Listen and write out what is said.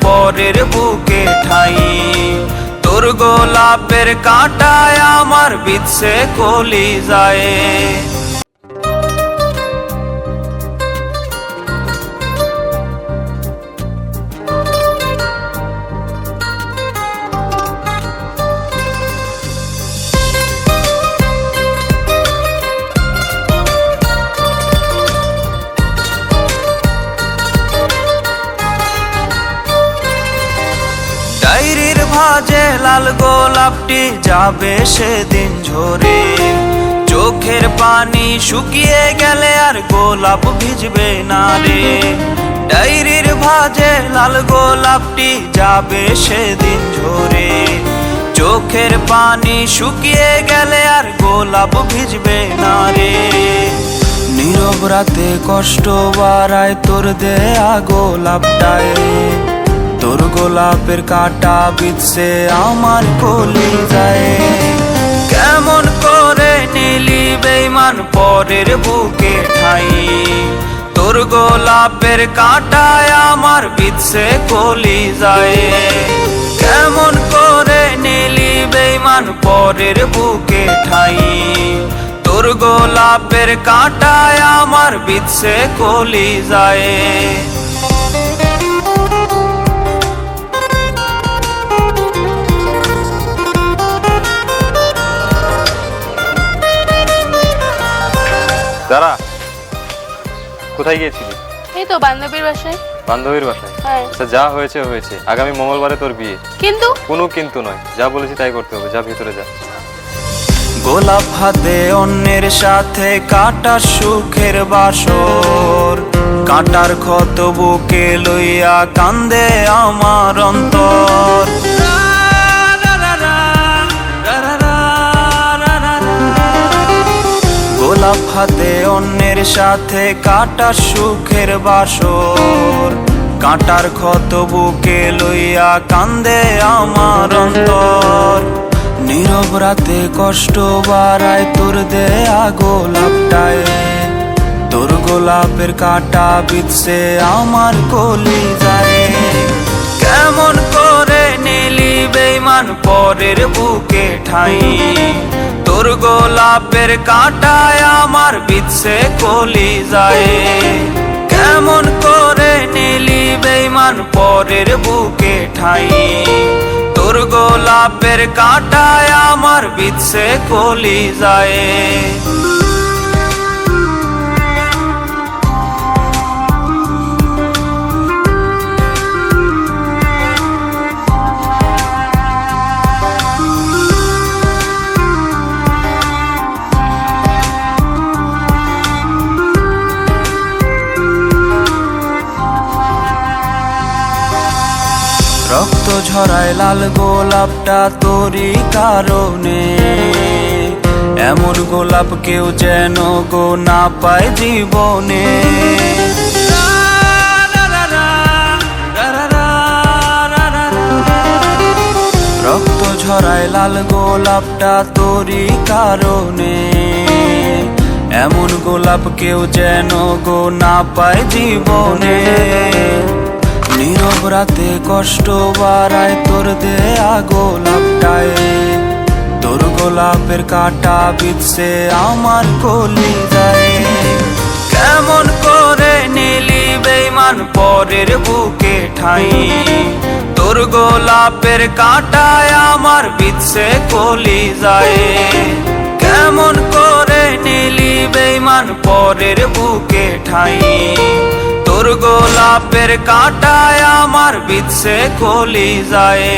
পরের বুকে ঠাই। তোর গোলাপের কাঁটায় আমার বিচ্ছে কলি যায় ভাজে লাল গোলাপটি যাবে সেদিন ঝরে। চোখের পানি শুকিয়ে গেলে আর গোলাপ ভিজবে না রে। ডাইরির ভাজে লাল গোলাপটি যাবে সেদিন ঝরে। চোখের পানি শুকিয়ে গেলে আর গোলাপ ভিজবে না রে। নীরব রাতে কষ্ট বাড়ায় তোর দেয়া গোলাপটায় তোর গোলাপের কাটা বিচ্ছে আমার কলি যায়। কেমন করে নিলি বেইমান পরের বুকে ঠাই। তোর গোলাপের কাটায় আমার বিচ্ছে কলি যায়। কেমন করে নিলি বেইমান পরের বুকে ঠাই। তোর গোলাপের কাটায় আমার বিচ্ছে কলি যায়। দাঁড়া। কোথায় গিয়েছিলি? এই তো বান্ধবীর বাসায়। বান্ধবীর বাসায়? হ্যাঁ। আচ্ছা যা হয়েছে হয়েছে। আগামী মঙ্গলবারে তোর বিয়ে। কিন্তু? কোনো কিন্তু নয়। যা বলেছি তাই করতে হবে। যা ভিতরে যা। গোলাপ হাতে অন্যের সাথে কাটা সুখের বাসর। কাটার ক্ষত বুকে লইয়া কান্দে আমার হাতে অন্যের সাথে কাটা সুখের বাসর। কাটার ক্ষত বুকে লইয়া কান্দে আমার অন্তর। নীরব রাতে কষ্ট বাড়ায় তোর দেয়া গোলাপটায়। তোর গোলাপের কাটা বিচ্ছে আমার কলি যায় কেমন করে নিলি বেইমান পরের বুকে ঠাই? তোর গোলাপের কাঁটায় আমার বিচ্ছে কলি যায়। কেমন করে নিলি বেইমান পরের বুকে ঠাই। তোর গোলাপের কাঁটায় আমার বিচ্ছে কলি যায়। রক্ত ঝরায় লাল গোলাপটা তোরই কারণে। এমন গোলাপ কেউ যেন গো না পায় জীবনে। রক্ত ঝরায় লাল গোলাপটা তোরই কারণে। এমন গোলাপ কেউ যেন গো না পায় জীবনে। নীরব কষ্ট বাড়ায় তোর দেয়া গোলাপটায়। তোর গোলাপের কাটা বিচ্ছে আমার কলি যায় কেমন করে নিলি বেইমান পরের বুকে ঠাই। তোর গোলাপের কাটায় আমার বিচ্ছে কলি যায় কেমন করে নিলি বেইমান পরের বুকে ঠাই। তোর গোলাপের কাটায় আমার বিচ্ছে কলি যায়।